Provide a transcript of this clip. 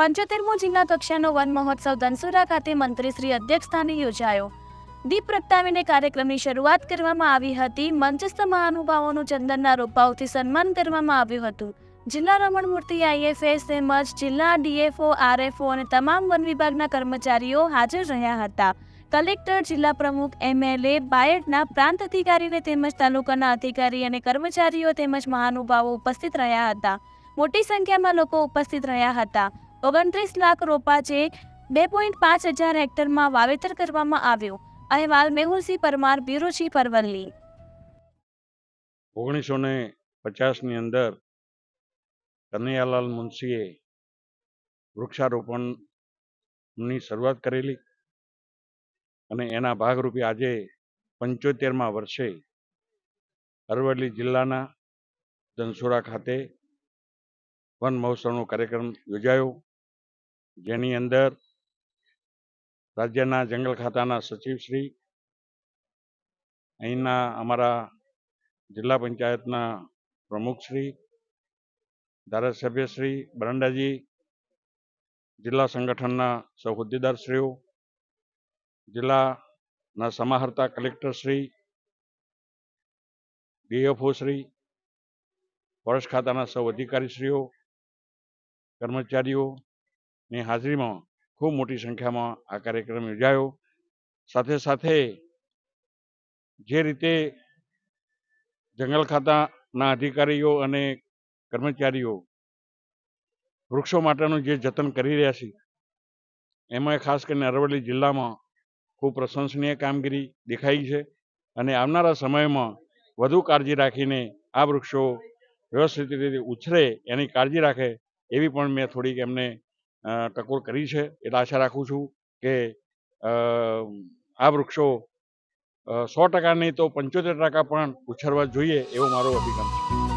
પંચોતેરમો જિલ્લા કક્ષાનો વન મહોત્સવ ધનસુરા ખાતે મંત્રીશ્રી અધ્યક્ષસ્થાને યોજાયો. દીપ પ્રગટાવીને કાર્યક્રમની શરૂઆત કરવામાં આવી હતી. મંચસ્થ મહાનુભાવોનું ચંદનના રોપાઓથી સન્માન કરવામાં આવ્યું હતું. જિલ્લા રમણમૂર્તિ આઈએફએસ તેમજ જિલ્લા ડીએફઓ, આરએફઓ અને તમામ વન વિભાગના કર્મચારીઓ હાજર રહ્યા હતા. કલેક્ટર, જિલ્લા પ્રમુખ, એમએલએ, બાયડના પ્રાંત અધિકારીને તેમજ તાલુકાના અધિકારી અને કર્મચારીઓ તેમજ મહાનુભાવો ઉપસ્થિત રહ્યા હતા. મોટી સંખ્યામાં લોકો ઉપસ્થિત રહ્યા હતા. ઓગણત્રીસ લાખ રોપા જે બે પોઈન્ટ પાંચ હજાર હેક્ટરમાં વાવેતર કરવામાં આવ્યું. અહેવાલ મેહુલસિંહ પરમાર, બ્યુરો પરવલ્લી ઓગણીસો ને પચાસની અંદર કનૈયાલાલ મુનશીએ વૃક્ષારોપણની શરૂઆત કરેલી અને એના ભાગરૂપે આજે પંચોતેરમાં વર્ષે અરવલ્લી જિલ્લાના ધનસુરા ખાતે વન મહોત્સવનો કાર્યક્રમ યોજાયો. જેની અંદર રાજ્યના જંગલ ખાતાના સચિવશ્રી અહીંના અમારા જિલ્લા પંચાયતના પ્રમુખશ્રી ધારાસભ્યશ્રી બરંડાજી, જિલ્લા સંગઠનના સૌ હોદ્દેદારશ્રીઓ જિલ્લાના સમાહર્તા કલેક્ટરશ્રી ડીએફઓશ્રી ફોરેસ્ટ ખાતાના સૌ અધિકારીશ્રીઓ કર્મચારીઓની હાજરીમાં ખૂબ મોટી સંખ્યામાં આ કાર્યક્રમ યોજાયો. સાથે સાથે જે રીતે જંગલ ખાતાના અધિકારીઓ અને કર્મચારીઓ વૃક્ષો માટેનું જે જતન કરી રહ્યા છે, એમાં ખાસ કરીને અરવલ્લી જિલ્લામાં ખૂબ પ્રશંસનીય કામગીરી દેખાઈ છે અને આવનારા સમયમાં વધુ કાળજી રાખીને આ વૃક્ષો વ્યવસ્થિત રીતે ઉછરે એની કાળજી રાખે એવી પણ મેં થોડીક એમને ટકોર કરી છે. એટલે આશા રાખું છું કે આ વૃક્ષો સો ટકા નહીં તો પંચોતેર ટકા પણ ઉછેરવા જોઈએ એવો મારો અભિગમ છે.